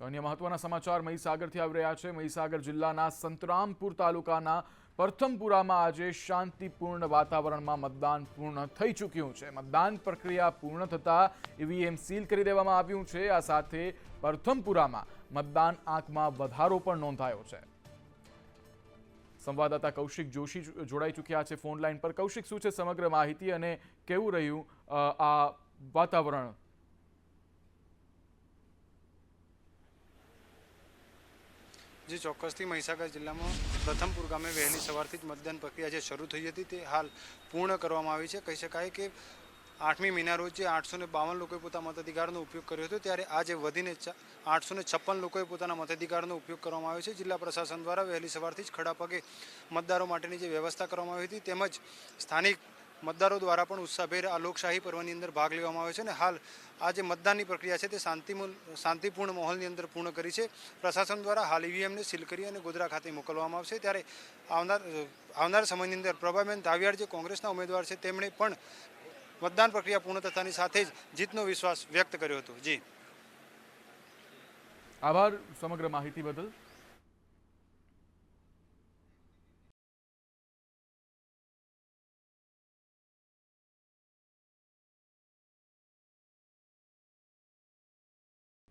અન્ય મહત્વના સમાચાર મહીસાગરથી આવી રહ્યા છે. મહીસાગર જિલ્લાના સંતરામપુર તાલુકાના પ્રથમપુરામાં આજે શાંતિપૂર્ણ વાતાવરણમાં મતદાન પૂર્ણ થઈ ચૂક્યું છે. મતદાન પ્રક્રિયા પૂર્ણ થતાં ઈવીએમ સીલ કરી દેવામાં આવ્યું છે. આ સાથે પ્રથમપુરામાં મતદાન આંકમાં વધારો પણ નોંધાયો છે. સંવાદદાતા કૌશિક જોશી જોડાઈ ચૂક્યા છે ફોન લાઈન પર. કૌશિક, શું છે સમગ્ર માહિતી અને કેવું રહ્યું આ વાતાવરણ જે ચોક્કસથી મહીસાગર જિલ્લામાં પ્રથમપુર ગામે વહેલી સવારથી જ મતદાન પ્રક્રિયા જે શરૂ થઈ હતી તે હાલ પૂર્ણ કરવામાં આવી છે. કહી શકાય કે આઠમી મહિના રોજ જે આઠસો બાવન લોકોએ પોતાના મતાધિકારનો ઉપયોગ કર્યો હતો, ત્યારે આજે વધીને આઠસો ને છપ્પન લોકોએ પોતાના મતાધિકારનો ઉપયોગ કરવામાં આવ્યો છે. જિલ્લા પ્રશાસન દ્વારા વહેલી સવારથી જ ખડા પગે મતદારો માટેની જે વ્યવસ્થા કરવામાં આવી હતી, તેમજ સ્થાનિક મતદારો દ્વારા પણ ઉત્સાહભેર આ લોકશાહી પર્વની અંદર ભાગ લેવામાં આવ્યો છે અને હાલ આ જે મતદાનની પ્રક્રિયા છે તે શાંતિમૂલ, શાંતિપૂર્ણ માહોલની અંદર પૂર્ણ કરી છે. પ્રશાસન દ્વારા હાલ ઈવીએમને સીલ કરી અને ગોધરા ખાતે મોકલવામાં આવશે. ત્યારે આવનાર આવનાર સમયની અંદર પ્રભાબેન તાવિયાડ જે કોંગ્રેસના ઉમેદવાર છે તેમણે પણ મતદાન પ્રક્રિયા પૂર્ણ થતાની સાથે જ જીતનો વિશ્વાસ વ્યક્ત કર્યો હતો. જી. આભાર સમગ્ર માહિતી બદલ.